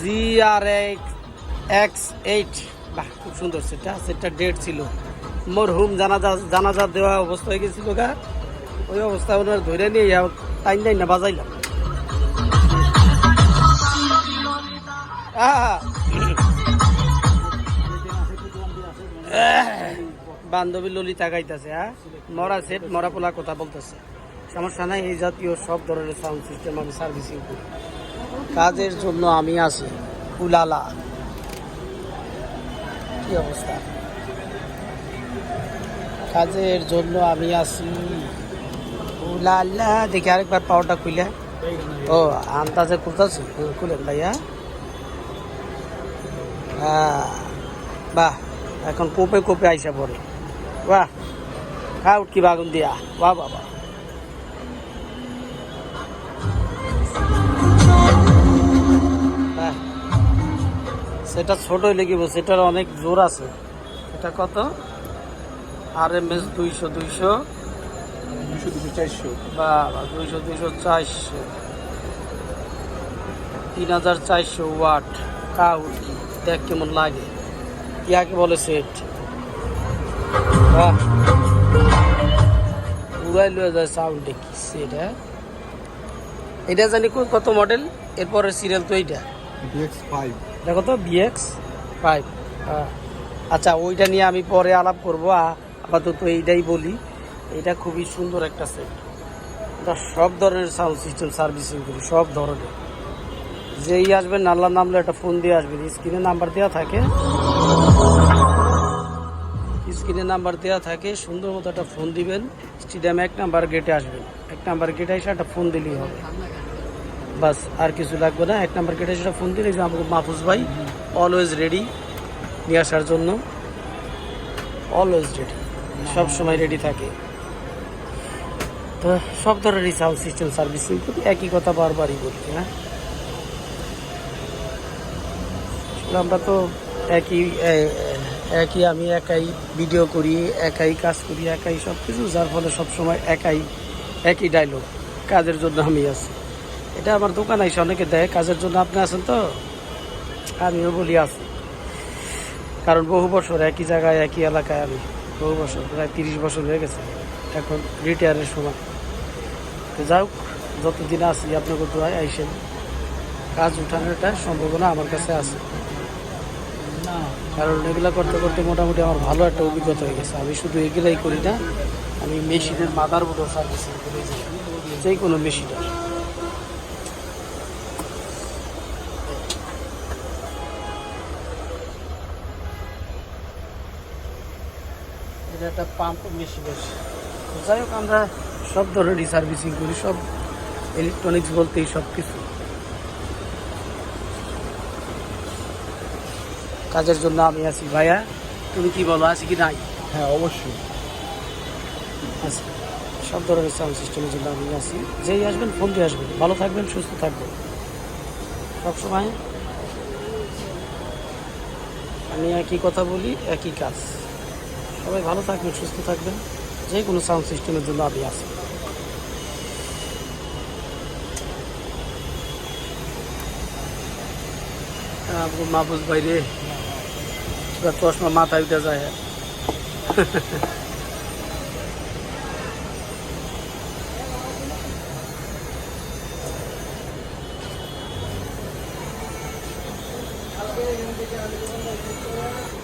জি আর x eight বাহ, খুব সুন্দর সেটা সেটা ডেট ছিল। মরহুম জানাজা জানাজা দেওয়া অবস্থা হয়ে গেছিল গা। ওই অবস্থা ওনার ধরে নিয়ে টাইম টাইম না, বাজাইলাম। বান্ধবী ললিতা গাইতেছে হ্যাঁ? মরা সেট, মরা পোলা কথা বলতেছে। সমস্যা নাই, এই জাতীয় সব ধরনের সাউন্ড সিস্টেম আমি সার্ভিসিং করি। কাজের জন্য আমি আছি। উলালা। কি অবস্থা? কাজের জন্য আমি আছি। উলালা। দেখি আরেকবার পাওয়ারটা খুলে ও, আন্দাজে খুলতেছি। খুলেন ভাইয়া। হ্যাঁ বাহ, এখন কোপে কোপে আইসা পড়ে। বাহ খা উঠকি বাগুন দিয়া। বাহ বাবা সেটা ছোট লেগিব সেটার অনেক জোর আছে। এটা কত? আর এম এস দুইশো দুইশো। দুশো দুশো চারশো। বা দুইশো দুইশো চারশো। তিন হাজার চারশো ওয়াট। কাউট দেখ কেমন লাগে। ইয়াকে বলে সেট। উড়াই লয়ে যায় সাউন্ডে কি সেট হ্যাঁ? এটা জানি কত মডেল এরপরে সিরিয়াল তো এইটা। বিএক্স ফাইভ দেখো তো বিএক্স ফাইভ আচ্ছা ওইটা নিয়ে আমি পরে আলাপ করব। আপাতত এইটাই বলি। এটা খুবই সুন্দর একটা সেট এটা সব ধরনের সাউন্ড সিস্টেম সার্ভিসিং করি, সব ধরনের। যেই আসবেন নাল্লা নামলে একটা ফোন দিয়ে আসবেন স্ক্রিনে নাম্বার দেওয়া থাকে। স্ক্রিনে নাম্বার দেওয়া থাকে। সুন্দর মতো একটা ফোন দিবেন। স্টেডিয়ামে এক নাম্বার গেটে আসবেন। এক নাম্বার গেটে এসে একটা ফোন দিলেই হবে। বাস আর কিছু লাগবে না। এক নাম্বার গেটে সেটা ফোন দিলে যে আমাকে মাহফুজ ভাই অলওয়েজ রেডি নিয়ে আসার জন্য। অলওয়েজ রেডি সব সময় রেডি থাকে। তো সব ধরনেরই সাউন্ড সিস্টেম সার্ভিসিং করি একই কথা বারবারই বলি হ্যাঁ? আমরা তো একই একই আমি একাই ভিডিও করি, একাই কাজ করি, একাই সব কিছু যার ফলে সবসময় একাই, একই ডায়লগ কাজের জন্য আমি আছি। এটা আমার দোকান আইসে অনেকে দেয় কাজের জন্য আপনি আছেন তো? আমিও বলি আছি। কারণ বহু বছর একই জায়গায় একই এলাকায় আমি। বহু বছর প্রায় তিরিশ বছর হয়ে গেছে এখন রিটায়ারের সময়। তো যাই হোক যতদিন আছি আপনাকে দোয়ায় আইসেন। কাজ উঠানোর একটা সম্ভাবনা আমার কাছে আছে। কারণ এগুলো করতে করতে মোটামুটি আমার ভালো একটা অভিজ্ঞতা হয়ে গেছে। আমি শুধু এগুলাই করি না আমি মেশিনের মাদার বোর্ডও সার্ভিসিং করি। যে কোনো মেশিনের এটা একটা পাম্প মেশিন আছে যাই হোক আমরা সব ধরনেরই সার্ভিসিং করি সব ইলেকট্রনিক্স বলতেই সব কিছু। কাজের জন্য আমি আছি ভাইয়া। তুমি কি বলো আছি কি নাই? হ্যাঁ অবশ্যই। আচ্ছা সব ধরনের সাউন্ড সিস্টেমের জন্য আমি আছি। যেই আসবেন ফোন দিয়ে আসবেন। ভালো থাকবেন সুস্থ থাকবেন। সবসময় আমি একই কথা বলি একই কাজ। সবাই ভালো থাকবেন, সুস্থ থাকবেন যে কোনো সাউন্ড সিস্টেমের জন্য আমি আছি মাহবুজ ভাই রে চশমা মাথায় উঠে যায় Thank you.